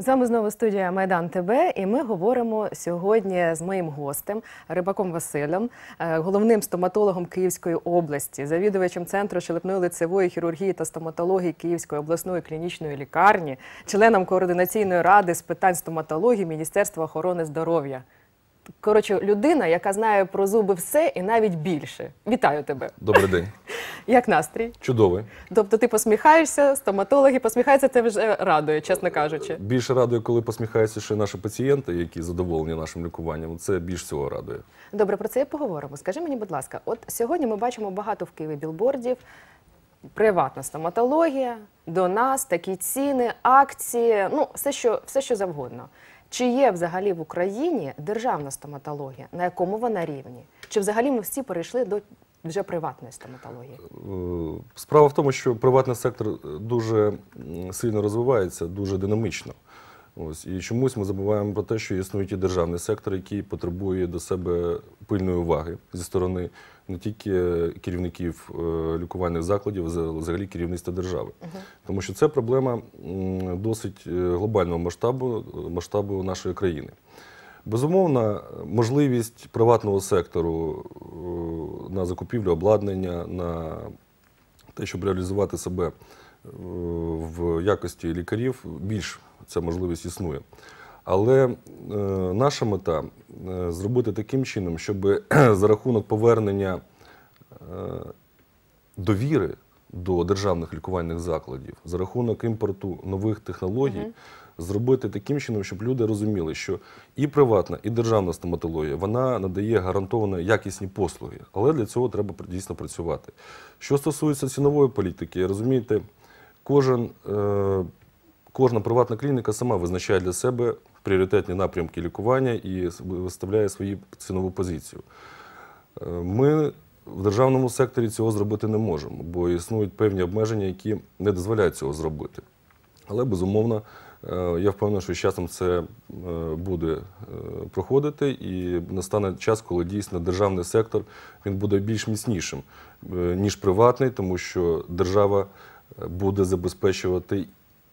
З вами знову студія Майдан ТБ, і ми говоримо сьогодні з моїм гостем Рибаком Василем, е, головним стоматологом Київської області, завідувачем центру щелепної лицевої хірургії та стоматології Київської обласної клінічної лікарні, членом координаційної ради з питань стоматології Міністерства охорони здоров'я. Коротше, людина, яка знає про зуби все і навіть більше. Вітаю тебе! Добрий день. Як настрій? Чудовий. Тобто ти посміхаєшся, стоматологи посміхаються, це вже радує, чесно кажучи. Більше радує, коли посміхаються ще наші пацієнти, які задоволені нашим лікуванням. Це більш всього радує. Добре, про це і поговоримо. Скажи мені, будь ласка, от сьогодні ми бачимо багато в Києві білбордів, приватна стоматологія, до нас такі ціни, акції, ну все, що, все, що завгодно. Чи є взагалі в Україні державна стоматологія? На якому вона рівні? Чи взагалі ми всі перейшли до вже приватної стоматології? Е, Справа в тому, що приватний сектор дуже сильно розвивається, дуже динамічно. Ось і чомусь ми забуваємо про те, що існує і державний сектор, який потребує до себе пильної уваги зі сторони не тільки керівників е, лікувальних закладів, а взагалі керівництва держави. Тому що це проблема досить е, глобального масштабу, масштабу нашої країни. Безумовно, можливість приватного сектору е, на закупівлю обладнання, на те, щоб реалізувати себе в якості лікарів, більш ця можливість існує. Але е, наша мета е, зробити таким чином, щоб за рахунок повернення е, довіри до державних лікувальних закладів, за рахунок імпорту нових технологій, зробити таким чином, щоб люди розуміли, що і приватна, і державна стоматологія вона надає гарантовано якісні послуги. Але для цього треба дійсно працювати. Що стосується цінової політики, розумієте, кожен, е, кожна приватна клініка сама визначає для себе пріоритетні напрямки лікування і виставляє свою цінову позицію. Е, Ми в державному секторі цього зробити не можемо, бо існують певні обмеження, які не дозволяють цього зробити. Але безумовно, е, я впевнений, що з часом це е, буде проходити, і настане час, коли дійсно державний сектор він буде більш міцнішим, ніж приватний, тому що держава буде забезпечувати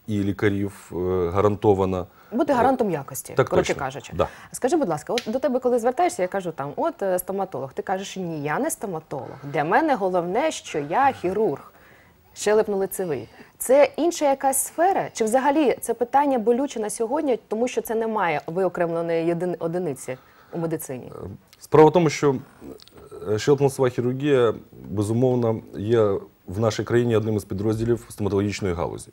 і лікарів е, гарантовано. Бути гарантом якості, Так коротше точно. кажучи. Да. Скажи, будь ласка, от до тебе, коли звертаєшся, я кажу там, от е, стоматолог. Ти кажеш, ні, я не стоматолог. Для мене головне, що я хірург, щелепно-лицевий. Це інша якась сфера? Чи взагалі це питання болюче на сьогодні, тому що це немає виокремленої єдини одиниці у медицині? Справа в тому, що щелепно-носова хірургія, безумовно, є в нашій країні одним із підрозділів стоматологічної галузі.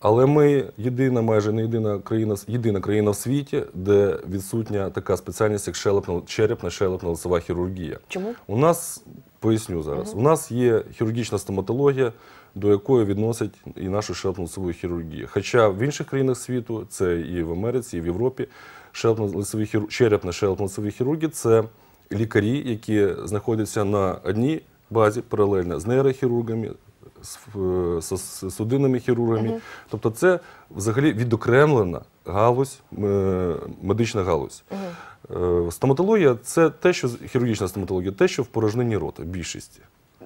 Але ми єдина, майже не єдина країна, єдина країна в світі, де відсутня така спеціальність, як щелепно, черепна щелепно лицева хірургія. Чому? У нас, поясню зараз, у нас є хірургічна стоматологія, до якої відносять і нашу щелепно-лицеву хірургію. Хоча в інших країнах світу, це і в Америці, і в Європі, щелепно-лицеві хіру- черепно щелепно-лицеві хірурги це лікарі, які знаходяться на одній базі паралельно з нейрохірургами, з, з- судинними хірургами. Тобто це взагалі відокремлена галузь, е, медична галузь. Е, Стоматологія це те, що хірургічна стоматологія, те, що в порожнині рота в більшості.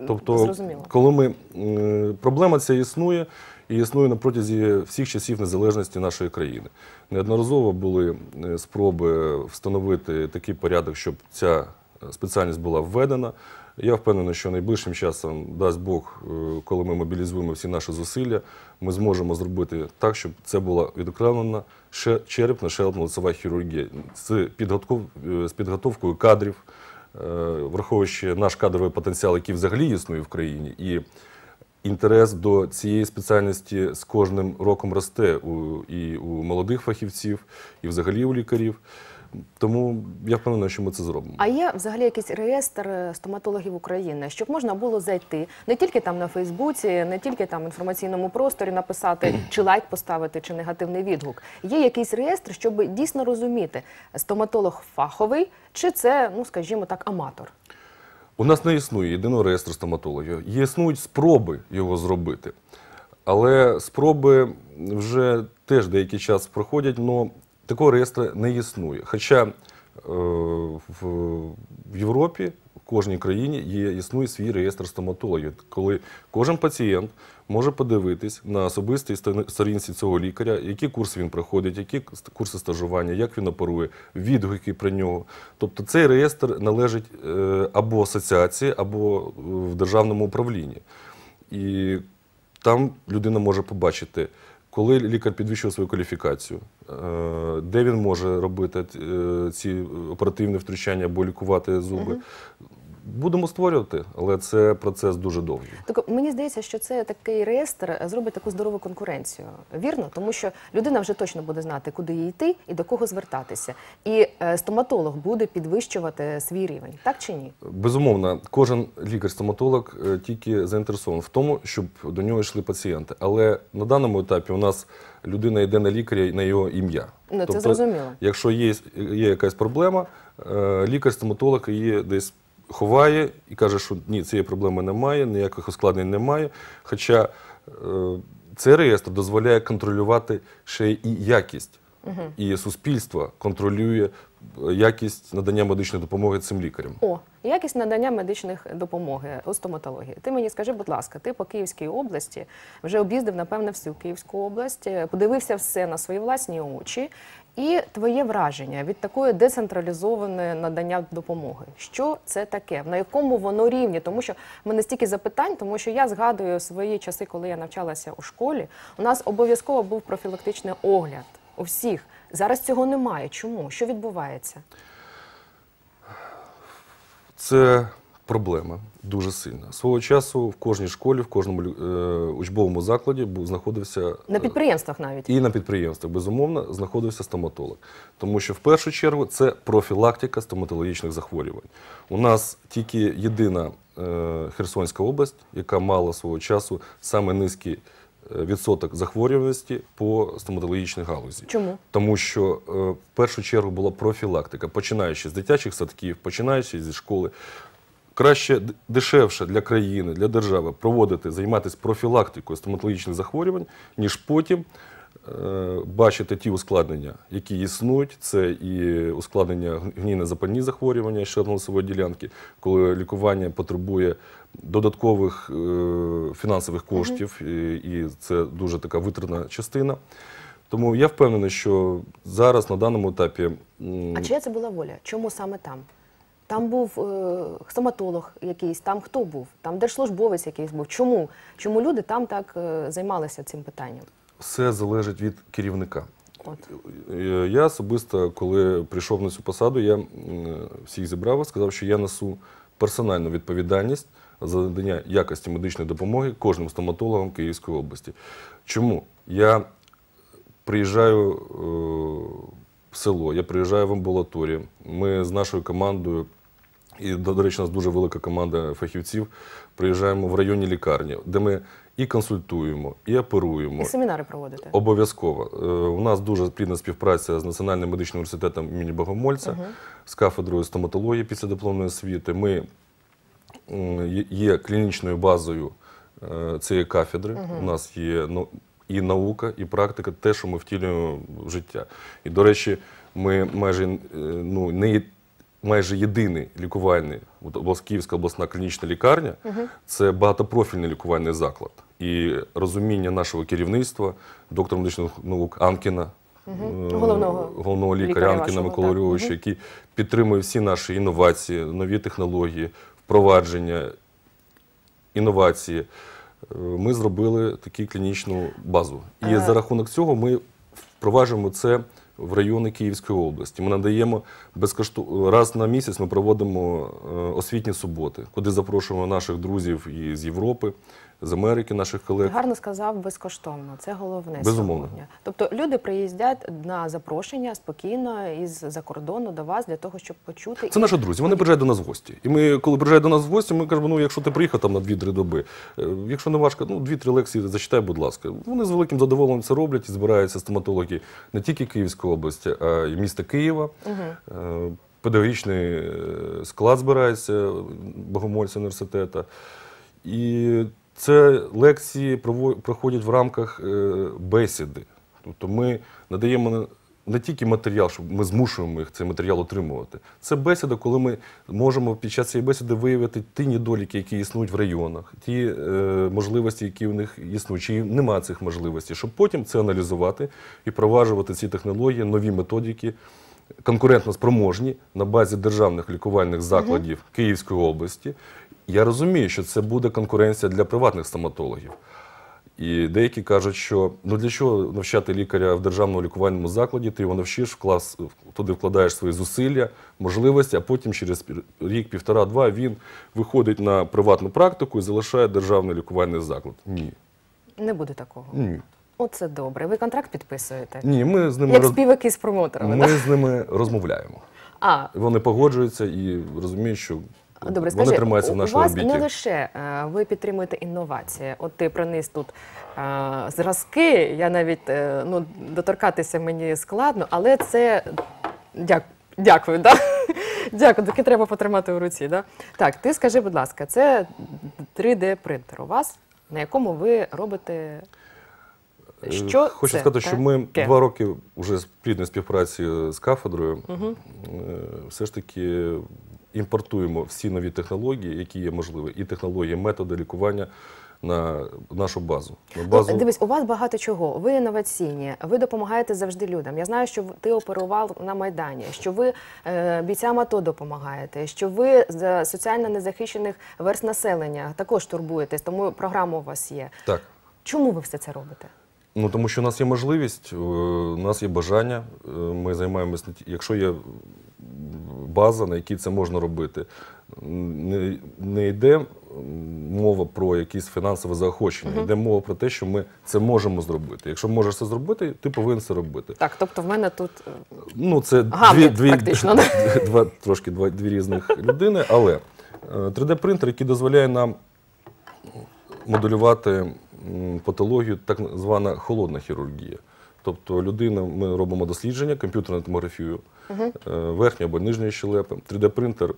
Тобто, Зрозуміло. коли ми е, проблема ця існує, і існує на протязі всіх часів незалежності нашої країни. Неодноразово були спроби встановити такий порядок, щоб ця спеціальність була введена. Я впевнений, що найближчим часом, дасть Бог, е, коли ми мобілізуємо всі наші зусилля, ми зможемо зробити так, щоб це була відокремлена ще черепно щелепно лицева хірургія з, е, підготовкою кадрів, е, враховуючи наш кадровий потенціал, який взагалі існує в країні, і інтерес до цієї спеціальності з кожним роком росте у, і у молодих фахівців, і взагалі у лікарів. Тому я впевнений, що ми це зробимо. А є взагалі якийсь реєстр е, стоматологів України, щоб можна було зайти не тільки там на Фейсбуці, не тільки там в інформаційному просторі написати чи лайк поставити, чи негативний відгук. Є якийсь реєстр, щоб дійсно розуміти, стоматолог фаховий, чи це, ну скажімо так, аматор. У нас не існує єдиного реєстру стоматологів. Є існують спроби його зробити. Але спроби вже теж деякий час проходять, але такого реєстру не існує. Хоча е, в, Європі, в кожній країні є, існує свій реєстр стоматологів, коли кожен пацієнт може подивитись на особистій сторінці цього лікаря, які курси він проходить, які курси стажування, як він оперує, відгуки про нього. Тобто цей реєстр належить е, або асоціації, або е, в державному управлінні. І там людина може побачити, коли лікар підвищив свою кваліфікацію, е, де він може робити е, ці оперативні втручання або лікувати зуби. Будемо створювати, але це процес дуже довгий. Так мені здається, що це такий реєстр зробить таку здорову конкуренцію. Вірно, тому що людина вже точно буде знати, куди їй йти і до кого звертатися. І е, стоматолог буде підвищувати свій рівень, так чи ні? Безумовно, кожен лікар-стоматолог е, тільки заінтересований в тому, щоб до нього йшли пацієнти. Але на даному етапі у нас людина йде на лікаря на його ім'я. Ну це зрозуміло. Якщо є, є якась проблема, е, лікар-стоматолог її десь ховає і каже, що ні, цієї проблеми немає, ніяких ускладнень немає. Хоча е, цей реєстр дозволяє контролювати ще і якість. І суспільство контролює е, якість надання медичної допомоги цим лікарям. О, якість надання медичних допомоги у стоматології. Ти мені скажи, будь ласка, ти по Київській області вже об'їздив, напевне, всю Київську область, е, подивився все на свої власні очі. І твоє враження від такої децентралізованої надання допомоги. Що це таке? На якому воно рівні? Тому що в мене стільки запитань, тому що я згадую свої часи, коли я навчалася у школі. У нас обов'язково був профілактичний огляд у всіх. Зараз цього немає. Чому? Що відбувається? Це проблема дуже сильна. Свого часу в кожній школі, в кожному е, учбовому закладі був знаходився На підприємствах навіть. і на підприємствах, безумовно, знаходився стоматолог. Тому що в першу чергу це профілактика стоматологічних захворювань. У нас тільки єдина е, Херсонська область, яка мала свого часу саме низький е, відсоток захворюваності по стоматологічній галузі. Чому? Тому що е, в першу чергу була профілактика, починаючи з дитячих садків, починаючи зі школи. Краще дешевше для країни, для держави проводити, займатися профілактикою стоматологічних захворювань, ніж потім е, бачити ті ускладнення, які існують. Це і ускладнення гнійно-запальні захворювання щелепно-носової ділянки, коли лікування потребує додаткових е, фінансових коштів, і, і це дуже така витратна частина. Тому я впевнений, що зараз на даному етапі А чия це була воля? Чому саме там? Там був е, стоматолог якийсь, там хто був? Там держслужбовець якийсь був. Чому? Чому люди там так е, займалися цим питанням? все залежить від керівника. От. Е, Я особисто, коли прийшов на цю посаду, я всіх зібрав і сказав, що я несу персональну відповідальність за надання якості медичної допомоги кожним стоматологам Київської області. Чому? Я приїжджаю е, в село, я приїжджаю в амбулаторію. Ми з нашою командою, і, до, речі, у нас дуже велика команда фахівців, приїжджаємо в районні лікарні, де ми і консультуємо, і оперуємо. І семінари проводите. Обов'язково. Е, У нас дуже плідна співпраця з Національним медичним університетом імені Богомольця, з кафедрою стоматології після дипломної освіти. Ми є- клінічною базою е, цієї кафедри. У нас є ну, і наука, і практика, те, що ми втілюємо в життя. І, до речі, ми майже е, ну, не є- майже єдиний лікувальний Київська обласна клінічна лікарня це багатопрофільний лікувальний заклад. І розуміння нашого керівництва, доктора медичних наук Анкіна, е, Головного головного лікаря, Анкіна Микола. Львовича, Мгм. який підтримує всі наші інновації, нові технології, впровадження, інновації. Ми зробили таку клінічну базу. І Е. за рахунок цього ми впроваджуємо це в райони Київської області. Ми надаємо безкоштовно раз на місяць. Ми проводимо е, освітні суботи, куди запрошуємо наших друзів із Європи, з Америки, наших колег. Гарно сказав безкоштовно. Це головне Безумовно. сьогодні. Тобто люди приїздять на запрошення спокійно із за кордону до вас для того, щоб почути Це наші друзі. Вони приїжджають до нас в гості. І ми, коли приїжджають до нас в гості, ми кажемо, ну якщо ти приїхав там на 2-3 доби, е, якщо не важко, ну 2-3 лекції зачитай, будь ласка. Вони з великим задоволенням це роблять і збираються стоматологи не тільки Київської області, а й міста Києва. Е, Педагогічний е, склад збирається Богомольця університету. І це лекції проходять в рамках е, бесіди. Тобто ми надаємо не тільки матеріал, щоб ми змушуємо їх цей матеріал отримувати. Це бесіда, коли ми можемо під час цієї бесіди виявити ті недоліки, які існують в районах, ті е, можливості, які в них існують, чи немає цих можливостей, щоб потім це аналізувати і проваджувати ці технології, нові методики. Конкурентно спроможні на базі державних лікувальних закладів Київської області. Я розумію, що це буде конкуренція для приватних стоматологів. І деякі кажуть, що ну для чого навчати лікаря в державному лікувальному закладі, ти його навчиш, в клас, туди вкладаєш свої зусилля, можливості, а потім через рік, півтора-два він виходить на приватну практику і залишає державний лікувальний заклад. Ні. Не буде такого. Ні. Оце добре. Ви контракт підписуєте? Ні, ми з ними Як роз... співаки з промоторами. ми так? з ними розмовляємо. А, Вони погоджуються і розуміють, що Добре, вони скажи, тримаються в у нашій вас орбіті. не лише е, ви підтримуєте інновації. От ти приніс тут е, зразки. Я навіть е, ну, доторкатися мені складно, але це дяк... дякую. Да? Дякую, таки треба потримати у руці. Да? Так, ти скажи, будь ласка, це 3D-принтер у вас, на якому ви робите. Е, Що Хочу це сказати, що ми таке? два роки вже з плідної співпраці з кафедрою е, все ж таки імпортуємо всі нові технології, які є можливі, і технології, методи лікування на нашу базу. На базу Ну, дивись, у вас багато чого. Ви інноваційні, ви допомагаєте завжди людям. Я знаю, що ти оперував на Майдані, що ви е, бійцям АТО допомагаєте, що ви за соціально незахищених верст населення також турбуєтесь, тому програма у вас є. так. Чому ви все це робите? Ну тому що у нас є можливість, у нас є бажання. е, Ми займаємося, якщо є база, на якій це можна робити. Не, не йде мова про якісь фінансове заохочення, йде мова про те, що ми це можемо зробити. Якщо можеш це зробити, ти повинен це робити. Так, тобто в мене тут е, Ну, це Гамлет, дві, дві, практично, да? два, трошки два, дві різних людини, але е, 3D-принтер, який дозволяє нам моделювати м, патологію, так звана холодна хірургія. Тобто людина, ми робимо дослідження, комп'ютерну томографію е, верхньої або нижньої щелепи. 3D-принтер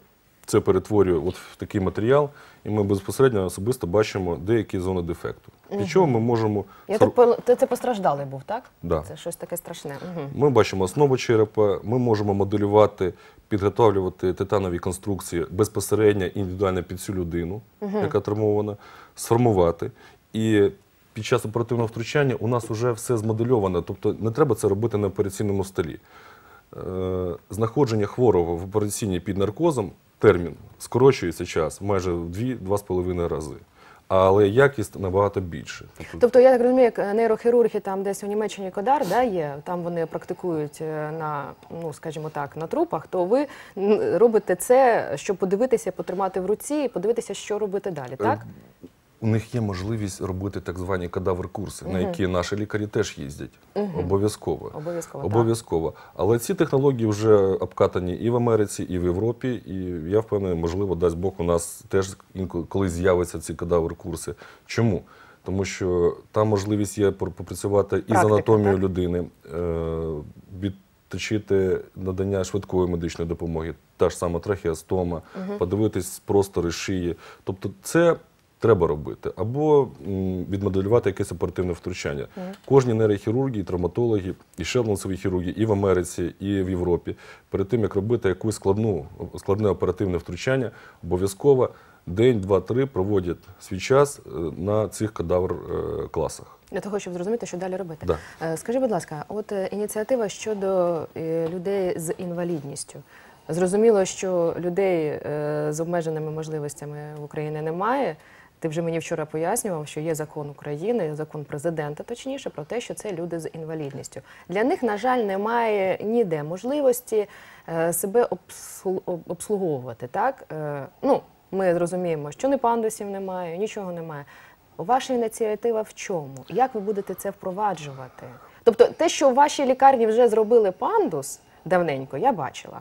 це перетворює от в такий матеріал, і ми безпосередньо особисто бачимо деякі зони дефекту. Від чого ми можемо я так це постраждалий був, так? Да. Це щось таке страшне. Угу. Ми бачимо основу черепа, ми можемо моделювати, підготовлювати титанові конструкції безпосередньо індивідуально під цю людину, яка травмована, сформувати. І під час оперативного втручання у нас вже все змодельовано, тобто не треба це робити на операційному столі. Е, Знаходження хворого в операційній під наркозом термін скорочується час майже в 2-2,5 рази. Але якість набагато більше. Тобто Тобто, я так розумію, як нейрохірурги там десь у Німеччині Кодар да, є, там вони практикують е, на, ну скажімо так, на трупах, то ви робите це, щоб подивитися, потримати в руці і подивитися, що робити далі, так? У них є можливість робити так звані кадавр-курси, на які наші лікарі теж їздять. Обов'язково. Обов'язково. Обов'язково. Але ці технології вже обкатані і в Америці, і в Європі. І я впевнений, можливо, дасть Бог, у нас теж інколи колись з'являться ці кадавр-курси. Чому? Тому що там можливість є попрацювати і з анатомією так? людини, е, відточити надання швидкої медичної допомоги, та ж сама трахеостома, подивитись простори шиї. Тобто це треба робити. Або відмоделювати якесь оперативне втручання. Кожні нейрохірурги, і травматологи, і шелносові хірурги і в Америці, і в Європі, перед тим, як робити якусь складну, складне оперативне втручання, обов'язково день, два, три проводять свій час е, на цих кадавр-класах. Для того, щоб зрозуміти, що далі робити. Да. Е, Скажи, будь ласка, от е, ініціатива щодо е, людей з інвалідністю. Зрозуміло, що людей е, з обмеженими можливостями в Україні немає. Ти вже мені вчора пояснював, що є закон України, закон президента, точніше, про те, що це люди з інвалідністю. Для них, на жаль, немає ніде можливості е, себе обслуговувати. Так? Е, Ну, ми зрозуміємо, що ні пандусів немає, нічого немає. Ваша ініціатива в чому? Як ви будете це впроваджувати? Тобто, те, що в вашій лікарні вже зробили пандус давненько, я бачила.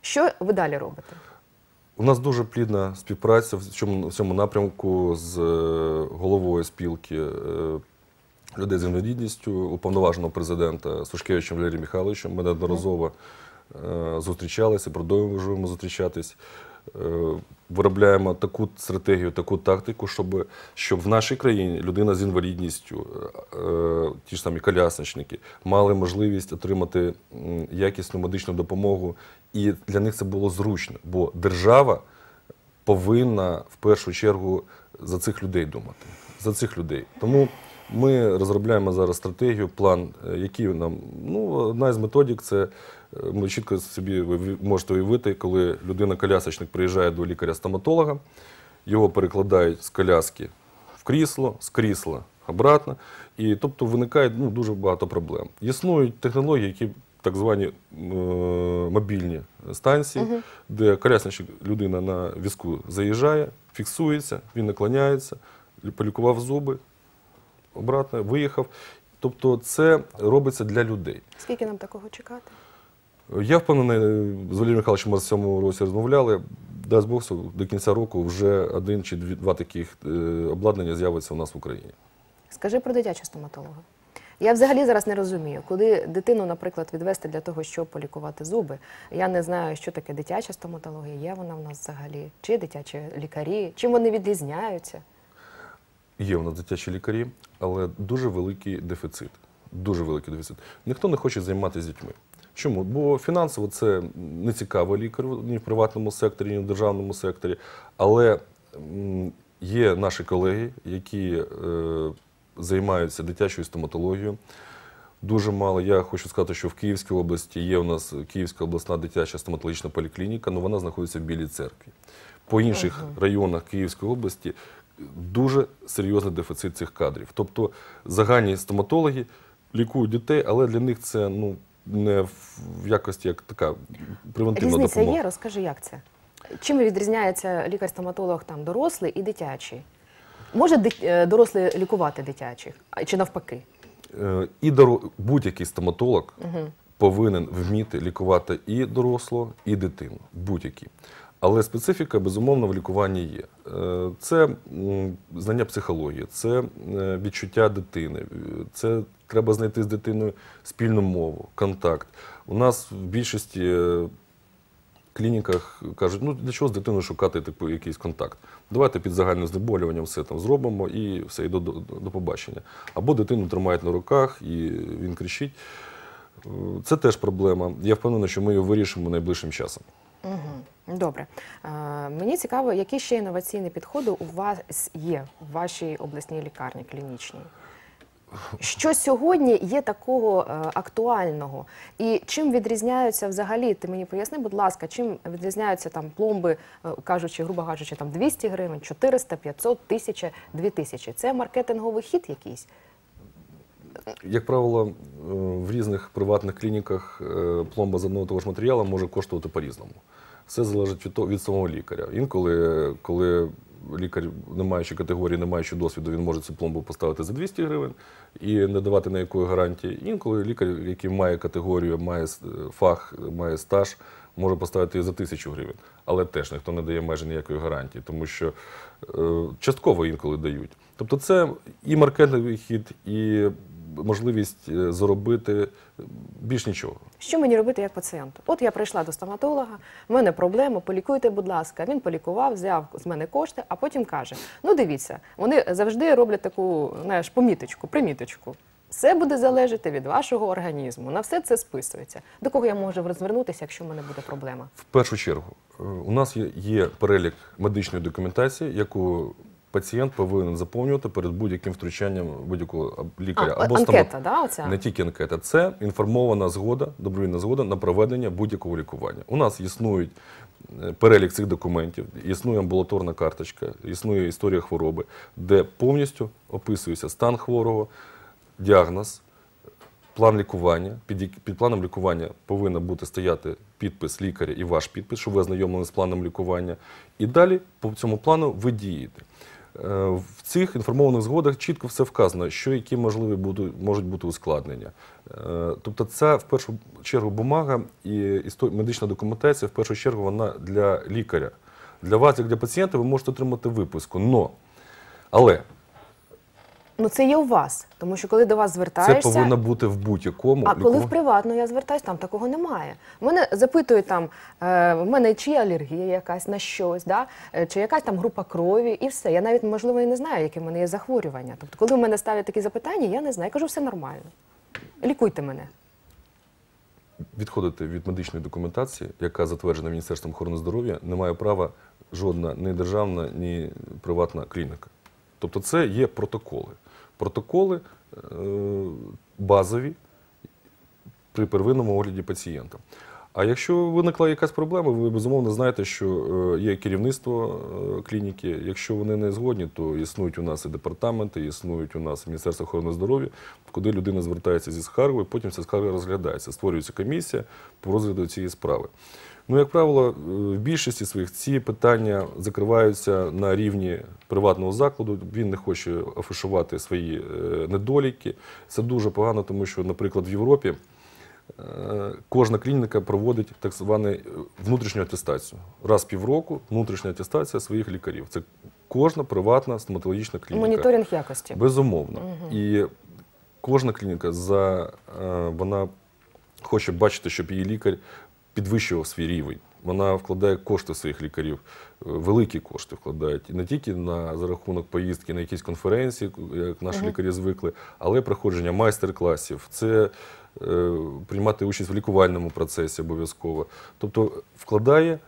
Що ви далі робите? У нас дуже плідна співпраця в цьому, в цьому напрямку з е, головою спілки е, людей з інвалідністю, уповноваженого президента Сушкевичем Валерієм Михайловичем. Ми неодноразово е, зустрічалися, продовжуємо зустрічатись. виробляємо таку стратегію, таку тактику, щоб, щоб в нашій країні людина з інвалідністю, ті ж самі колясничники, мали можливість отримати якісну медичну допомогу, і для них це було зручно, бо держава повинна в першу чергу за цих людей думати. За цих людей. Тому ми розробляємо зараз стратегію, план, е, який нам ну одна із методик це е, ми чітко собі ви можете уявити, коли людина-колясочник приїжджає до лікаря-стоматолога, його перекладають з коляски в крісло, з крісла обратно. І тобто виникає ну, дуже багато проблем. Існують технології, які так звані е, мобільні станції, де колясничник людина на візку заїжджає, фіксується, він наклоняється, полікував зуби, обратно, виїхав. Тобто це робиться для людей. Скільки нам такого чекати? Я впевнений, з Валерієм Михайловичем ми в цьому році розмовляли. Дасть Бог, до кінця року вже один чи два таких е, обладнання з'явиться у нас в Україні. Скажи про дитячого стоматолога. Я взагалі зараз не розумію, куди дитину, наприклад, відвести для того, щоб полікувати зуби. Я не знаю, що таке дитяча стоматологія, є вона в нас взагалі, чи дитячі лікарі, чим вони відрізняються. Є у нас дитячі лікарі, але дуже великий дефіцит. Дуже великий дефіцит. Ніхто не хоче займатися дітьми. Чому? Бо фінансово це не цікаво лікарю ні в приватному секторі, ні в державному секторі. Але є наші колеги, які е, займаються дитячою стоматологією. Дуже мало. Я хочу сказати, що в Київській області є у нас Київська обласна дитяча стоматологічна поліклініка, але вона знаходиться в Білій церкві. По інших районах Київської області дуже серйозний дефіцит цих кадрів. Тобто загальні стоматологи лікують дітей, але для них це ну, не в якості як така превентивна Різниця допомога. є, розкажи, як це? Чим відрізняється лікар-стоматолог там дорослий і дитячий? Може е, лікувати дитячих, чи навпаки? Е, І доро... будь-який стоматолог повинен вміти лікувати і дорослого, і дитину. Будь-який. Але специфіка, безумовно, в лікуванні є. Е, Це знання психології, це відчуття дитини, це треба знайти з дитиною спільну мову, контакт. У нас в більшості клініках кажуть, ну для чого з дитиною шукати типу, якийсь контакт? Давайте під загальним знеболюванням все там зробимо і все, і до, до, до побачення. Або дитину тримають на руках і він кричить. Це теж проблема. Я впевнений, що ми її вирішимо найближчим часом. Угу. Добре. Е, мені цікаво, які ще інноваційні підходи у вас є в вашій обласній лікарні клінічній? Що сьогодні є такого е, актуального? І чим відрізняються взагалі? Ти мені поясни, будь ласка, чим відрізняються там пломби, е, кажучи, грубо кажучи, там 200 гривень, 400, 500, 1000, 2000? Це маркетинговий хід якийсь? Як правило, е, в різних приватних клініках пломба з одного того ж матеріалу може коштувати по-різному. Все залежить від, того- від самого лікаря. Інколи, коли лікар, не маючи категорії, не маючи досвіду, він може цю пломбу поставити за 200 гривень і не давати ніякої гарантії. Інколи лікар, який має категорію, має фах, має стаж, може поставити і за 1000 гривень. Але теж ніхто не дає майже ніякої гарантії, тому що е, частково інколи дають. Тобто це і маркетинговий хід, і можливість е, заробити більш нічого. Що мені робити як пацієнту? От я прийшла до стоматолога, в мене проблема, полікуйте, будь ласка. Він полікував, взяв з мене кошти, а потім каже: ну дивіться, вони завжди роблять таку знаєш, поміточку, приміточку. Все буде залежати від вашого організму. На все це списується. До кого я можу розвернутися, якщо в мене буде проблема? В першу чергу, е, у нас є перелік медичної документації, яку пацієнт повинен заповнювати перед будь-яким втручанням будь-якого лікаря А, або анкета, стомат- да, оця? Не тільки анкета, це інформована згода, добровільна згода на проведення будь-якого лікування. У нас існують е, перелік цих документів, існує амбулаторна карточка, існує історія хвороби, де повністю описується стан хворого, діагноз, план лікування. Під, під планом лікування повинен бути стояти підпис лікаря і ваш підпис, що ви ознайомлені з планом лікування. І далі по цьому плану ви дієте. Е, В цих інформованих згодах чітко все вказано, що які можливі можуть бути ускладнення. Е, Тобто, це в першу чергу бумага і медична документація, в першу чергу, вона для лікаря. Для вас, як для пацієнта, ви можете отримати виписку. Але Ну це є у вас, тому що коли до вас Це звертаєшся, повинно бути в будь-якому а коли в приватну я звертаюсь, там такого немає. Мене запитують там, е, в мене чи є алергія якась на щось, да? е, чи якась там група крові, і все. Я навіть можливо і не знаю, яке в мене є захворювання. Тобто, коли в мене ставлять такі запитання, я не знаю. Я кажу, все нормально. Лікуйте мене. відходити від медичної документації, яка затверджена Міністерством охорони здоров'я, не має права жодна ні державна, ні приватна клініка. Тобто це є протоколи. Протоколи е, базові при первинному огляді пацієнта. А якщо виникла якась проблема, ви безумовно знаєте, що е, є керівництво е, клініки. Якщо вони не згодні, то існують у нас і департаменти, існують у нас Міністерство охорони здоров'я, куди людина звертається зі скаргою, потім ця скарга розглядається. Створюється комісія по розгляду цієї справи. Ну, як правило, е, в більшості своїх ці питання закриваються на рівні приватного закладу. Він не хоче афішувати свої е, недоліки. Це дуже погано, тому що, наприклад, в Європі. Е, Кожна клініка проводить так звану внутрішню атестацію. Раз в півроку внутрішня атестація своїх лікарів. Це кожна приватна стоматологічна клініка. Моніторинг якості. Безумовно. І кожна клініка за, вона хоче бачити, щоб її лікар підвищував свій рівень. Вона вкладає кошти своїх лікарів, е, великі кошти вкладають і не тільки на за рахунок поїздки на якісь конференції, як наші лікарі звикли, але й проходження майстер-класів. Це е, приймати участь в лікувальному процесі обов'язково. Тобто вкладає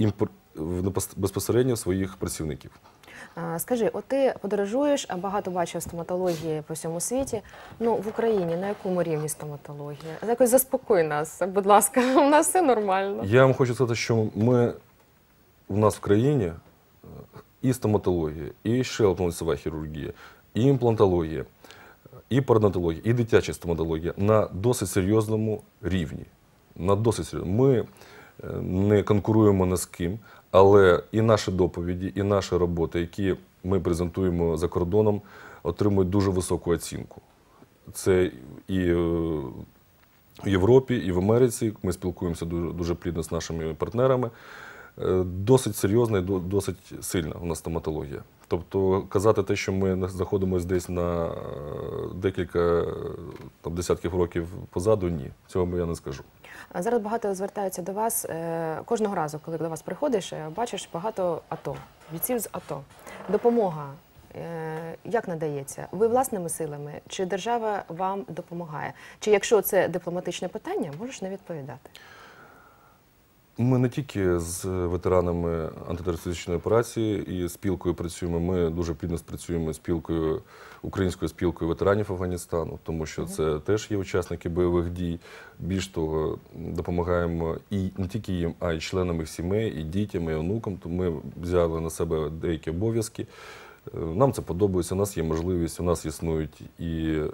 імпор- в непос- безпосередньо своїх працівників. Скажи, от ти подорожуєш, а багато бачив стоматології по всьому світі. Ну в Україні на якому рівні стоматологія? Якось заспокой нас, будь ласка, у нас все нормально. Я вам хочу сказати, що ми у нас в країні е, і стоматологія, і щелепно-лицева хірургія, і імплантологія, і пародонтологія, і дитяча стоматологія на досить серйозному рівні. На досить серйозному. Ми е, не конкуруємо ні з ким, але і наші доповіді, і наші роботи, які ми презентуємо за кордоном, отримують дуже високу оцінку. Це і е, в Європі, і в Америці. Ми спілкуємося дуже, дуже плідно з нашими партнерами. Е, Досить серйозна і досить сильна у нас стоматологія. Тобто казати те, що ми на- знаходимося десь на е, декілька е, там, десятків років позаду, ні. Цього я не скажу. Зараз багато звертаються до вас е, кожного разу, коли до вас приходиш, бачиш багато АТО, бійців з АТО. Допомога як надається? Ви власними силами? Чи держава вам допомагає? Чи якщо це дипломатичне питання, можеш не відповідати? Ми не тільки з ветеранами антитерористичної операції і спілкою працюємо. Ми дуже плідно спрацюємо з спілкою українською спілкою ветеранів Афганістану, тому що це теж є учасники бойових дій. Більш того, допомагаємо і не тільки їм, а й членам їх сімей, і дітям, і онукам. То ми взяли на себе деякі обов'язки. Нам це подобається, у нас є можливість, у нас існують і е,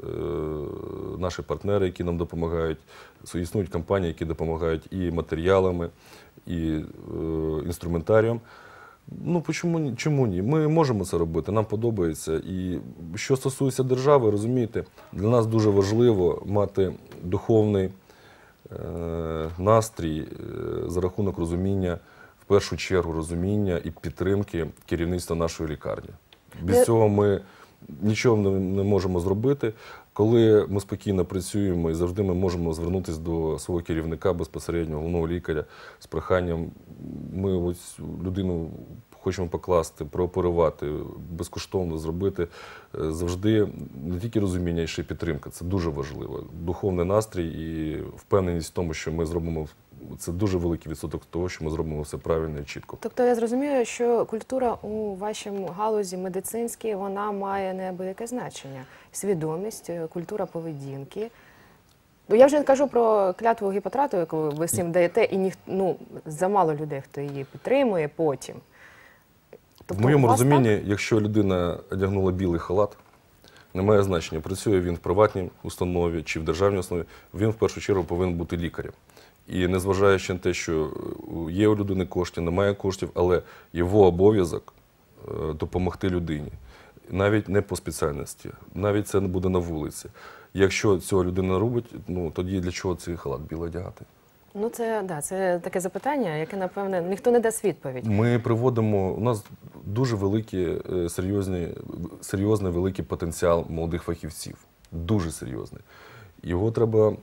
наші партнери, які нам допомагають. Існують компанії, які допомагають і матеріалами, і е, інструментарієм. Ну, чому, чому ні? Ми можемо це робити, нам подобається. І що стосується держави, розумієте, для нас дуже важливо мати духовний е, настрій е, за рахунок розуміння, в першу чергу, розуміння і підтримки керівництва нашої лікарні. Без цього ми нічого не, не можемо зробити. Коли ми спокійно працюємо і завжди ми можемо звернутися до свого керівника безпосередньо, головного лікаря з проханням. Ми ось людину хочемо покласти, прооперувати, безкоштовно зробити. Е, Завжди не тільки розуміння, а ще й підтримка. Це дуже важливо. Духовний настрій і впевненість в тому, що ми зробимо це дуже великий відсоток того, що ми зробимо все правильно і чітко. Тобто я зрозумію, що культура у вашому галузі медицинській вона має неабияке значення. Свідомість, е, культура поведінки. Ну, я вже не кажу про клятву Гіппотрату, яку ви всім даєте, і ніх, ну, замало людей, хто її підтримує потім. Тобто в моєму розумінні, якщо людина одягнула білий халат, немає значення, працює він в приватній установі чи в державній установі, він в першу чергу повинен бути лікарем. І незважаючи на те, що е, є у людини кошти, немає коштів, але його обов'язок е, допомогти людині. Навіть не по спеціальності, навіть це не буде на вулиці. Якщо цього людина робить, ну тоді для чого цей халат білий одягати? Ну, це, да, це таке запитання, яке, напевне, ніхто не дасть відповідь. Ми приводимо, у нас дуже великі, е, серйозні, серйозний великий потенціал молодих фахівців. Дуже серйозний. Його треба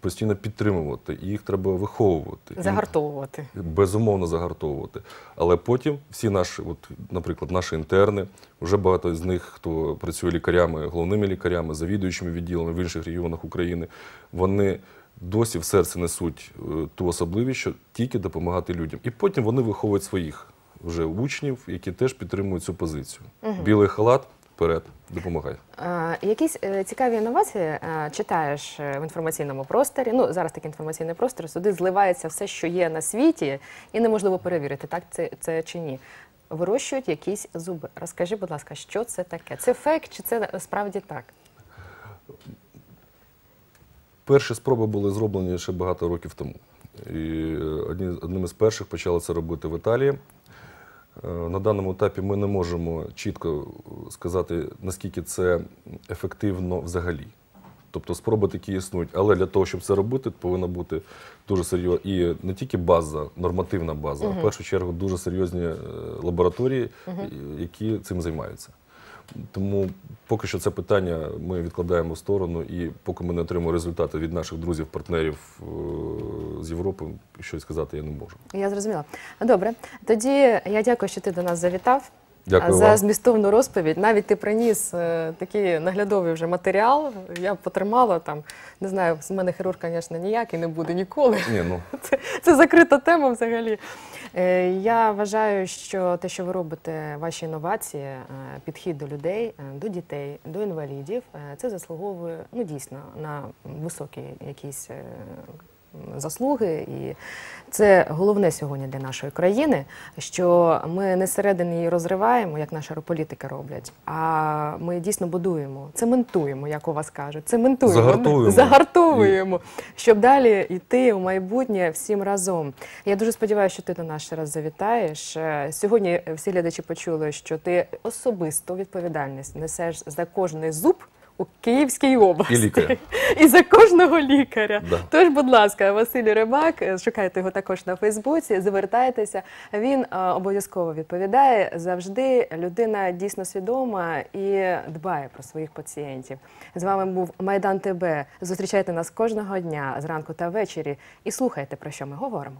постійно підтримувати, їх треба виховувати. І Загартовувати. Безумовно загартовувати. Але потім всі наші, от, наприклад, наші інтерни, вже багато з них, хто працює лікарями, головними лікарями, завідуючими відділами в інших регіонах України, вони досі в серці несуть е, ту особливість, що тільки допомагати людям. І потім вони виховують своїх вже учнів, які теж підтримують цю позицію. Білий халат вперед, допомагай. Е, Якісь е, цікаві інновації е, читаєш е, в інформаційному просторі. Ну зараз такий інформаційний простір. Сюди зливається все, що є на світі, і неможливо перевірити, так це, це чи ні. Вирощують якісь зуби. Розкажи, будь ласка, що це таке? Це фейк чи це справді так? Перші спроби були зроблені ще багато років тому. І е, одні, одним із перших почали це робити в Італії. Е, На даному етапі ми не можемо чітко е, сказати, наскільки це ефективно взагалі. Тобто спроби такі існують. Але для того, щоб це робити, повинна бути дуже серйозна і не тільки база, нормативна база, а в першу чергу дуже серйозні лабораторії, і- які цим займаються. Тому поки що це питання ми відкладаємо в сторону, і поки ми не отримаємо результати від наших друзів, партнерів е, з Європи, щось сказати я не можу. Я зрозуміла. Добре, тоді я дякую, що ти до нас завітав. Дякую за вам. змістовну розповідь. Навіть ти приніс е, такий наглядовий вже матеріал. Я потримала там. Не знаю, з мене хірург, звісно, ніякий не буде ніколи. Ні, ну Це, це закрита тема взагалі. Е, Я вважаю, що те, що ви робите, ваші інновації, е, підхід до людей, е, до дітей, до інвалідів, е, це заслуговує ну, дійсно на високі якісь е, заслуги. І це головне сьогодні для нашої країни, що ми не середини її розриваємо, як наші політики роблять, а ми дійсно будуємо, цементуємо, як у вас кажуть, цементуємо, Загартовуємо. загартовуємо, щоб далі йти у майбутнє всім разом. Я дуже сподіваюся, що ти до нас ще раз завітаєш. Е, Сьогодні всі глядачі почули, що ти особисту відповідальність несеш за кожний зуб. У Київській області І лікаря. і за кожного лікаря. Да. Тож, будь ласка, Василь Рибак, е, шукайте його також на Фейсбуці, звертайтеся. Він е, обов'язково відповідає. Завжди людина дійсно свідома і дбає про своїх пацієнтів. З вами був Майдан ТБ. Зустрічайте нас кожного дня зранку та ввечері і слухайте, про що ми говоримо.